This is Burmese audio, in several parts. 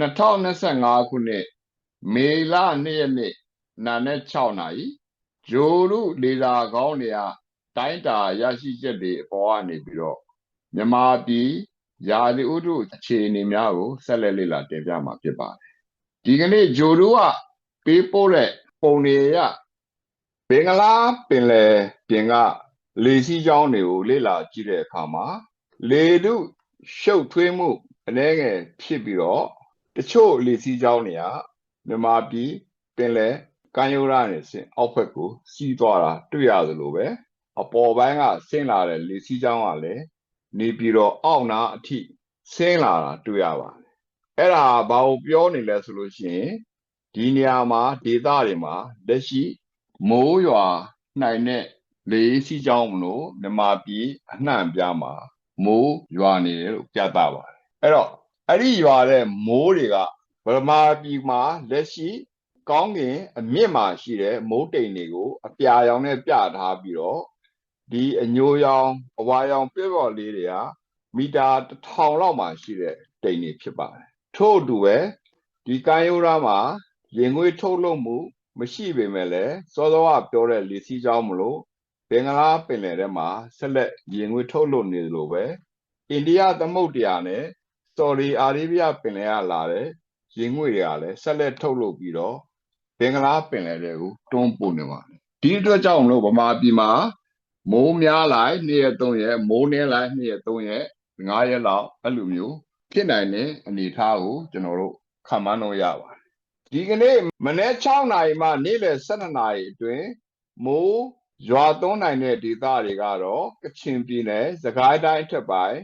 2025ခုနှစ်မေလ2ရက်နေ့နာနဲ့6နာရီဂျိုရုလေလာကောင်းတွေကတိုင်းတာရရှိချက်တွေအပေါ်ကနေပြီးတော့မြန်မာပြည်ရာသီဥတုအခြေအနေများကိုဆက်လက်လေ့လာတင်ပြမှာဖြစ်ပါတယ်ဒီကနေ့ဂျိုရုကပေးပို့တဲ့ပုံတွေရဘင်္ဂလားပင်လယ်ပြင်ကလေစီးကြောင်းတွေကိုလေ့လာကြည့်တဲ့အခါမှာလေတုရှုပ်ထွေးမှုအနည်းငယ်ဖြစ်ပြီးတော့ တချို့လေစီးကြောင်းတွေကမြန်မာပြည်ပင်လယ်ကမ်းရိုးတန်းနဲ့ဆင်အောက်ဘက်ကိုစီးသွားတာတွေ့ရသလိုပဲအပေါ်ပိုင်းကဆင်းလာတဲ့လေစီးကြောင်းကလည်းနေပြီးတော့အောက်နာအထိဆင်းလာတာတွေ့ရပါတယ်အဲ့ဒါဘာကိုပြောနေလဲဆိုလို့ရှိရင်ဒီနေရာမှာဒေသတွေမှာလက်ရှိမိုးရွာနိုင်တဲ့လေစီးကြောင်းမလို့မြန်မာပြည်အနှံ့ပြားမှာမိုးရွာနေတယ်လို့ပြသပါတယ်အဲ့တော့ အဲ့ဒီရွာတဲ့မိုးတွေကဗမာပြည်မှာလက်ရှိကောင်းကင်အမြင့်မှာရှိတဲ့မိုးတိမ်တွေကိုအပြာရောင်နဲ့ပြထားပြီးတော့ဒီအညိုရောင်အဝါရောင်ပြည့်ပေါ်လေးတွေကမီတာ1000လောက်မှရှိတဲ့တိမ်တွေဖြစ်ပါတယ်ထို့အတူပဲဒီကမ်းရိုးသားမှာရင်ငွေထုတ်လုပ်မှု မရှိပေမဲ့လည်းစောစောကပြောတဲ့လေစီးကြောင်းမလို့ဘင်္ဂလားပင်လယ်ထဲမှာဆက်လက်ရင်ငွေထုတ်လုပ်နေသလိုပဲအိန္ဒိယသမုဒ္ဒရာနဲ့ ဆော်ဒီအာရေဗျပင်လယ်ကလာတဲ့ရင်ငွေတွေကလည်းဆက်လက်ထုတ်လုပ်ပြီးတော့ဘင်္ဂလားပင်လယ်တွေကိုတွန်းပို့နေပါတယ်ဒီအတွက်ကြောင့်မလို့ဗမာပြည်မှာမိုးများလိုက်2ရက်3ရက်မိုးနည်းလိုက်2ရက်3ရက်5ရက်လောက်အဲ့လိုမျိုးဖြစ်နိုင်တဲ့အနေအထားကိုကျွန်တော်တို့ခန့်မှန်းလို့ရပါတယ်ဒီကနေ့မနေ့6နာရီမှနေ့လယ်12နာရီအတွင်းမိုးရွာသွန်းနိုင်တဲ့ဒေသတွေကတော့ကချင်ပြည်နယ်၊စကိုင်းတိုင်းအထက်ပိုင်း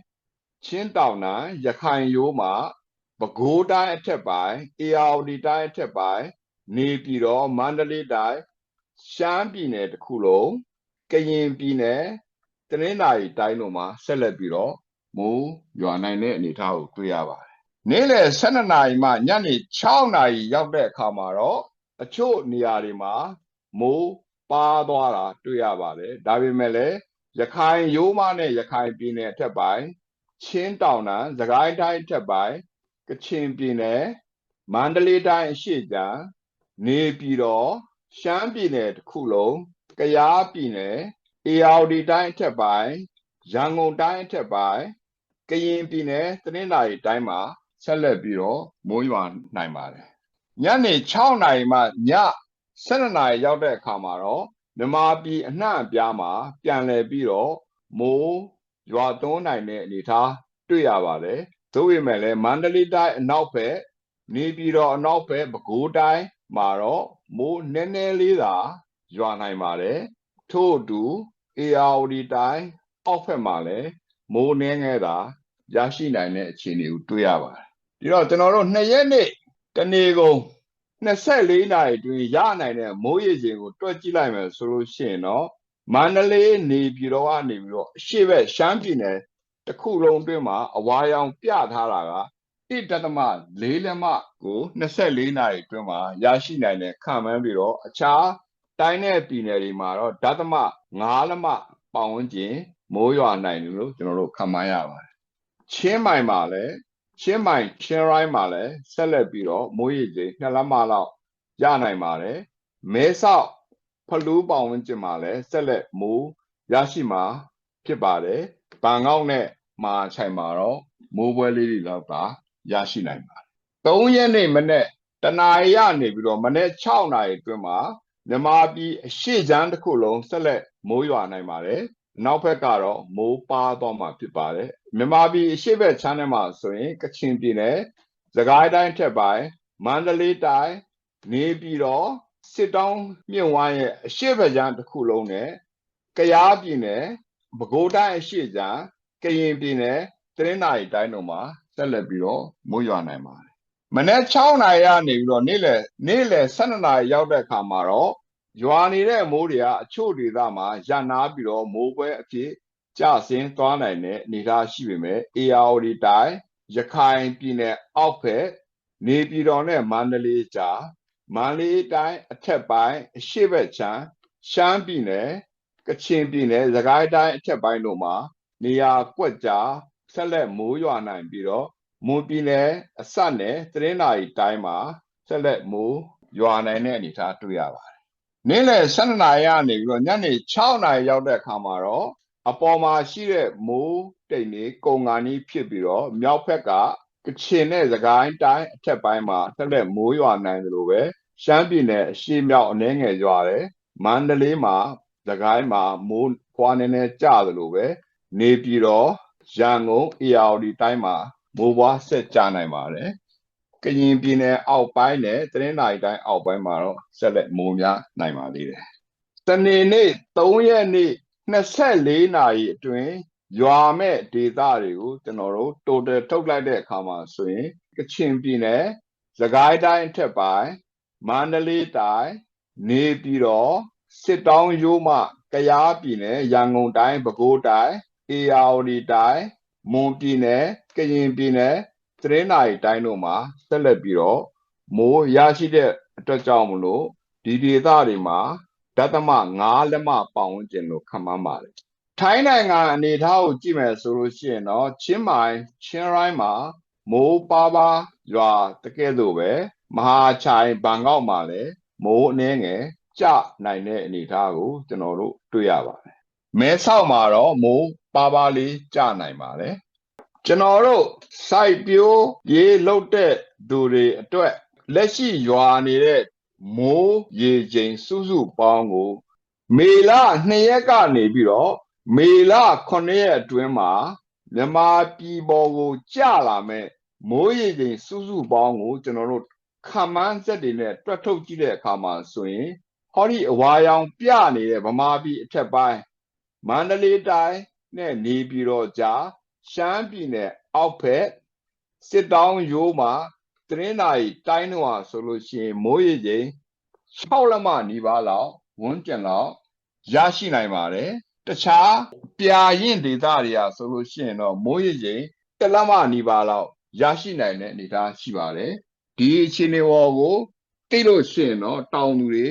ချင်းတောင်တိုင်းရခိုင်ရိုးမှာပဲခူးတိုင်းအထက်ပိုင်းအေရဝတီတိုင်းအထက်ပိုင်းနေပြည်တော်မန္တလေးတိုင်းရှမ်းပြည်နယ်တစ်ခုလုံးကရင်ပြည်နယ်တနင်္သာရီတိုင်းတို့မှာဆက်လက်ပြီးတော့မိုးရွာနိုင်တဲ့အနေအထားကိုတွေ့ရပါတယ်နေ့လယ်12နာရီမှညနေ6နာရီရောက်တဲ့အခါမှာတော့အချို့နေရာတွေမှာမိုးပါသွားတာတွေ့ရပါတယ်ဒါပေမဲ့လည်းရခိုင်ရိုးမနဲ့ရခိုင်ပြည်နယ်အထက်ပိုင်း ချင်းတောင်တန်းစကိုင်းတိုင်းအထက်ပိုင်းကချင်ပြည်နယ်မန္တလေးတိုင်းအရှေ့ကျန်နေပြည်တော်ရှမ်းပြည်နယ်တစ်ခုလုံးကယားပြည်နယ်အေရဝတီတိုင်းအထက်ပိုင်းရန်ကုန်တိုင်းအထက်ပိုင်းကရင်ပြည်နယ်တနင်္သာရီတိုင်းမှာဆက်လက်ပြီးတော့မိုးရွာနိုင်ပါတယ်ညနေ6နာရီမှည12နာရီရောက်တဲ့အခါမှာတော့မြန်မာပြည်အနှံ့အပြားမှာပြန်လည်ပြီးတော့မိုး ရွာသွန်းနိုင်တဲ့အနေအထားတွေ့ရပါတယ်သို့ပေမဲ့လည်းမန္တလေးတိုင်းအနောက်ဘက်နေပြည်တော်အနောက်ဘက်ပဲခူးတိုင်းမှာတော့မိုးနည်းနည်းလေးသာရွာနိုင်ပါတယ်ထို့အတူအေရဝတီတိုင်းအောက်ဘက်မှာလည်းမိုးနည်းငယ်သာရရှိနိုင်တဲ့အခြေအနေကိုတွေ့ရပါတယ်ဒီတော့ကျွန်တော်တို့နှစ်ရက်နေ့တနေ့ကုန်24နာရီအတွင်းရနိုင်တဲ့မိုးရေချိန်ကိုတွက်ကြည့်လိုက်မယ်ဆိုလို့ရှိရင်တော့ မန္တလေးနေပြည်တော်ကနေပြီးတော့အရှိဘက်ရှမ်းပြည်နယ်တစ်ခုလုံးအတွင်းမှာအဝါရောင်ပြထားတာက1.4လက်မကို24နာရီအတွင်းမှာရရှိနိုင်တဲ့ခံမှန်းပြီးတော့အခြားတိုင်းနဲ့ပြည်နယ်တွေမှာတော့ဓာတ်သမ9လက်မပေါင်ဝန်းကျင်မိုးရွာနိုင်တယ်လို့ကျွန်တော်တို့ခံမှန်းရပါတယ်ချင်းမိုင်မှာလည်းချင်းမိုင်ချင်းရိုင်းမှာလည်းဆက်လက်ပြီးတော့မိုးရေချိန်2လက်မလောက်ရနိုင်ပါတယ်မဲဆောက် ဖလူးပေါင်ဝန်းကျင်မှာလည်းဆက်လက်မိုးရရှိမှာဖြစ်ပါတယ်ဘန်ကောက်နဲ့မာချိုင်မှာတော့မိုးပွဲလေးတွေတော့သာရရှိနိုင်ပါတယ်3ရက်နေ့မနေ့တနာရီရနေပြီးတော့မနေ့6နာရီအတွင်းမှာမြန်မာပြည်အရှိချမ်းတစ်ခုလုံးဆက်လက်မိုးရွာနိုင်ပါတယ်နောက်ဘက်ကတော့မိုးပါသွားမှာဖြစ်ပါတယ်မြန်မာပြည်အရှိဘက်ချမ်းထဲမှာဆိုရင်ကချင်ပြည်နယ်စကိုင်းတိုင်းထက်ပိုင်းမန္တလေးတိုင်းနေပြည်တော် စစ်တောင်းမြင့်ဝိုင်းရဲ့အရှိဘက်ချမ်းတစ်ခုလုံးနဲ့ကယားပြည်နယ်ပဲခူးတိုင်းအရှိချမ်းကရင်ပြည်နယ်တရင်းနာရီတိုင်းတို့မှာဆက်လက်ပြီးတော့မိုးရွာနိုင်ပါတယ်မနေ့6နာရီကနေပြီးတော့နေ့လယ်နေ့လယ်12နာရီရောက်တဲ့အခါမှာတော့ရွာနေတဲ့မိုးတွေကအချို့ဒေသမှာရနာပြီးတော့မိုးပွဲအဖြစ်ကျဆင်းသွားနိုင်တဲ့အနေအထားရှိပေမဲ့ ARD တိုင်းရခိုင်ပြည်နယ်အောက်ဘက်နေပြည်တော်နဲ့မန္တလေးကြား မန္တလေးတိုင်းအထက်ပိုင်းအရှေ့ဘက်ခြမ်းရှမ်းပြည်နယ်ကချင်ပြည်နယ်စကိုင်းတိုင်းအထက်ပိုင်းတို့မှာ နေရာကွက်ကြားဆက်လက်မိုးရွာနိုင်ပြီးတော့မွန်ပြည်နယ်အစပ်နဲ့တရင်းနာရီတိုင်းမှာဆက်လက်မိုးရွာနိုင်တဲ့အနေအထားတွေ့ရပါတယ်။နေ့လယ်12နာရီကနေပြီးတော့ညနေ6နာရီရောက်တဲ့အခါမှာတော့အပေါ်မှာရှိတဲ့မိုးတိမ်တွေကုံငါနီးဖြစ်ပြီးတော့မြောက်ဘက်ကကချင်နဲ့စကိုင်းတိုင်းအထက်ပိုင်းမှာဆက်လက်မိုးရွာနိုင်တယ်လို့ပဲ ရှမ်းပြည်နယ်အရှေ့မြောက်အနှဲငယ်ရွာတယ်မန္တလေးမှာစကိုင်းမှာမိုးဖွာနေနေကြတယ်လို့ပဲနေပြည်တော်ရန်ကုန်အေရဝတီတိုင်းမှာမိုးပွားဆက်ကြနိုင်ပါတယ်ကရင်ပြည်နယ်အောက်ပိုင်းနဲ့တနင်္သာရီတိုင်းအောက်ပိုင်းမှာတော့ဆက်လက်မိုးများနိုင်ပါသေးတယ်။တနေ့နေ့3ရက်နေ့24နာရီအတွင်းရွာမဲ့ဒေသတွေကိုကျွန်တော်တို့ total ထုတ်လိုက်တဲ့အခါမှာဆိုရင်ကချင်ပြည်နယ်စကိုင်းတိုင်းအထက်ပိုင်း မန္တလေးတိုင်းနေပြည်တော်စစ်တောင်းရိုးမှကယားပြည်နယ်ရန်ကုန်တိုင်းပဲခူးတိုင်းအေရဝတီတိုင်းမွန်ပြည်နယ်ကရင်ပြည်နယ်သရင်းနာရီတိုင်းတို့မှာဆက်လက်ပြီးတော့မိုးရရှိတဲ့အတွက်ကြောင့်မလို့ဒီဒေသတွေမှာဓာတ်သမ9လက်မပေါင်ဝန်းကျင်လို့ခန့်မှန်းပါတယ်ထိုင်းနိုင်ငံအနေအထားကိုကြည့်မယ်ဆိုလို့ရှိရင်တော့ချင်းမိုင်ချင်းရိုင်းမှာမိုးပါပါရွာတကယ်လို့ပဲ မဟာချိုင်ဘန်ကောက်မှာလည်းမိုးအနှဲငယ်ကျနိုင်တဲ့အနေအထားကိုကျွန်တော်တို့တွေ့ရပါတယ်မဲဆောက်မှာတော့မိုးပါပါလေးကျနိုင်ပါတယ်ကျွန်တော်တို့စိုက်ပျိုးရေးလုပ်တဲ့သူတွေအတွက်လက်ရှိရွာနေတဲ့မိုးရေချိန်စုစုပေါင်းကို မေလ2ရက်ကနေပြီးတော့မေလ9ရက်အတွင်းမှာမြန်မာပြည်ပေါ်ကို ကျလာမဲ့မိုးရေချိန်စုစုပေါင်းကို ကျွန်တော်တို့ ခမန်းစက်တွေနဲ့တွက်ထုတ်ကြည့်တဲ့အခါမှာဆိုရင်ဟောဒီအဝါရောင်ပြနေတဲ့ဗမာပြည်အထက်ပိုင်းမန္တလေးတိုင်းနဲ့နေပြည်တော်ကြားရှမ်းပြည်နယ်အောက်ဖက်စစ်တောင်းရိုးမှာတရင်းနာရီတိုင်းတော့ဟာဆိုလို့ရှိရင်မိုးရေချိန်6လက်မနီးပါးလောက်ဝန်းကျင်လောက်ရရှိနိုင်ပါတယ်တခြားပြာရင်ဒေသတွေဟာဆိုလို့ရှိရင်တော့မိုးရေချိန်တစ်လက်မနီးပါးလောက်ရရှိနိုင်တဲ့အနေအထားရှိပါတယ် ဒီအခြေအနေပေါ်ကိုသိလို့ရှိရင်တော့တောင်သူတွေ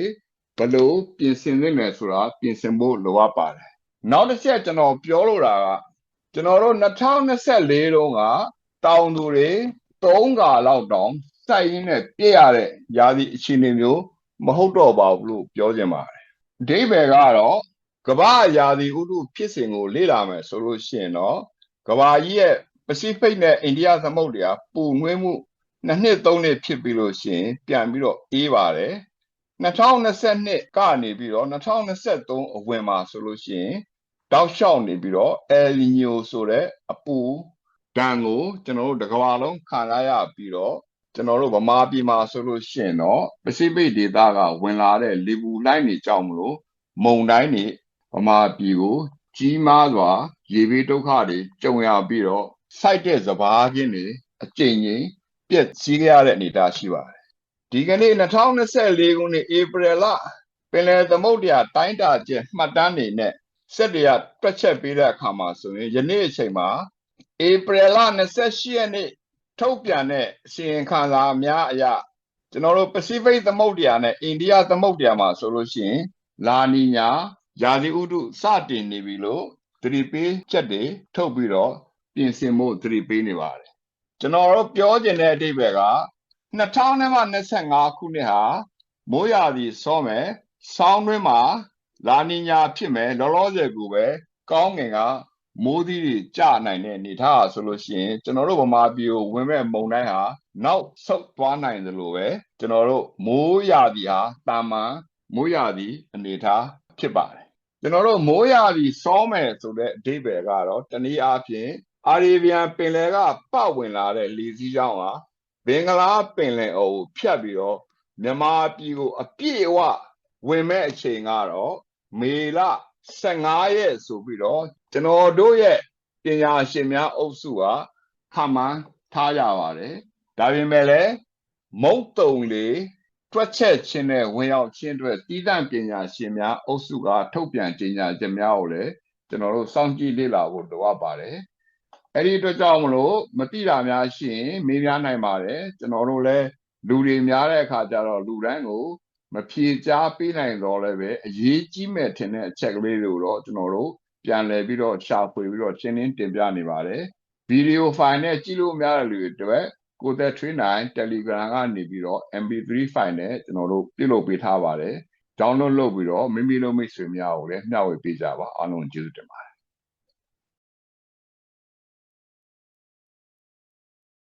ဘယ်လိုပြင်ဆင်သင့်လဲဆိုတာပြင်ဆင်ဖို့လိုအပ်ပါတယ်နောက်တစ်ချက်ကျွန်တော်ပြောလိုတာကကျွန်တော်တို့2024တုန်းကတောင်သူတွေ3ကာလောက်တောင်စိုက်ရင်းနဲ့ပြည့်ရတဲ့ယာစီအခြေအနေမျိုးမဟုတ်တော့ပါဘူးလို့ပြောချင်ပါတယ်အဓိပ္ပာယ်ကတော့ကမ္ဘာယာစီဥတုဖြစ်စဉ်ကိုလေ့လာမယ်ဆိုလို့ရှိရင်တော့ကမ္ဘာကြီးရဲ့ပစိဖိတ်နဲ့အိန္ဒိယသမုဒ္ဒရာပူနွေးမှု နှစ်နှစ်သုံးနှစ်ဖြစ်ပြီးလို့ရှိရင်ပြန်ပြီးတော့အေးပါတယ်2022ကနေပြီးတော့2023အဝင်မှာဆိုလို့ရှိရင်တောက်လျှောက်နေပြီးတော့ El Niño ဆိုတဲ့အပူဒဏ်ကိုကျွန်တော်တို့တစ်ကမ္ဘာလုံးခံရရပြီးတော့ကျွန်တော်တို့ဗမာပြည်မှာဆိုလို့ရှိရင်တော့ပစိဖိတ်ဒေသကဝင်လာတဲ့လေပူလှိုင်းတွေကြောင့်မလို့မုန်တိုင်းတွေဗမာပြည်ကို ကြီးမားစွာရေဘေးဒုက္ခတွေကြုံရပြီးတော့စိုက်တဲ့စဘာချင်းတွေအကျဉ်းချင်း ပြက်စီးရတဲ့အနေအထားရှိပါတယ်ဒီကနေ့2024ခုနှစ်ဧပြီလပင်လယ်သမုဒ္ဒရာတိုင်းတာကျမှတ်တမ်းတွေနဲ့စက်တွေကတွက်ချက်ပေးတဲ့အခါမှာဆိုရင်ယနေ့အချိန်မှာဧပြီလ28ရက်နေ့ထုတ်ပြန်တဲ့အစီရင်ခံစာများအရကျွန်တော်တို့ Pacific သမုဒ္ဒရာနဲ့အိန္ဒိယသမုဒ္ဒရာမှာဆိုလို့ရှိရင်လာနီညာရာသီဥတုစတင်နေပြီလို့သတိပေးချက်တွေထုတ်ပြီးတော့ပြင်ဆင်ဖို့သတိပေးနေပါတယ် ကျွန်တော်တို့ပြောချင်တဲ့အဓိပ္ပာယ်က2025ခုနှစ်ဟာမိုးရာသီစောမယ်ဆောင်းတွင်းမှာလာနီညာဖြစ်မယ်လောလောဆယ်ကိုပဲကောင်းငင်ကမိုးသီးတွေကျနိုင်တဲ့အနေထားဆိုလို့ရှိရင်ကျွန်တော်တို့ဗမာပြည်ကိုဝင်မဲ့မုန်တိုင်းဟာနောက်ဆုတ်သွားနိုင်သလိုပဲကျွန်တော်တို့မိုးရာသီဟာတာမန်မိုးရာသီအနေထားဖြစ်ပါတယ်ကျွန်တော်တို့မိုးရာသီစောမယ်ဆိုတဲ့အဓိပ္ပာယ်ကတော့တနည်းအားဖြင့် အာရေဗျန်ပင်လယ်ကပတ်ဝင်လာတဲ့လေစီးကြောင်းဟာဘင်္ဂလားပင်လယ်အော်ကိုဖြတ်ပြီးတော့မြန်မာပြည်ကိုအပြည့်အဝဝင်မဲ့အချိန်ကတော့မေလ15ရက်ဆိုပြီးတော့ကျွန်တော်တို့ရဲ့ပညာရှင်များအုပ်စုကခန့်မှန်းထားကြပါတယ်ဒါပေမဲ့လည်းမုတ်တုံလေတွက်ချက်ခြင်းနဲ့ဝင်ရောက်ခြင်းအတွက်တည်တံ့ပညာရှင်များအုပ်စုကထုတ်ပြန်ကြေညာချက်များကိုလည်းကျွန်တော်တို့စောင့်ကြည့်လေ့လာဖို့လိုအပ်ပါတယ် အဲ့ဒီအတွက်ကြောင့်မလို့မတိတာများရှိရင်မေးများနိုင်ပါတယ်ကျွန်တော်တို့လည်းလူတွေများတဲ့အခါကျတော့လူတိုင်းကိုမဖြေကြားပေးနိုင်တော့လည်းပဲအရေးကြီးမဲ့ထင်တဲ့အချက်ကလေးတွေကိုတော့ကျွန်တော်တို့ပြန်လည်ပြီးတော့ရှာဖွေပြီးတော့ရှင်းလင်းတင်ပြနေပါတယ်ဗီဒီယိုဖိုင်နဲ့ကြည့်လို့မရတဲ့လူတွေအတွက်ကိုသက်ထွေးနိုင် Telegram ကနေပြီးတော့ MP3 ဖိုင်နဲ့ကျွန်တော်တို့ပြုလုပ်ပေးထားပါတယ် download လုပ်ပြီးတော့မိမိတို့မိတ်ဆွေများကိုလည်းမျှဝေပေးကြပါအားလုံးကျေးဇူးတင်ပါတယ်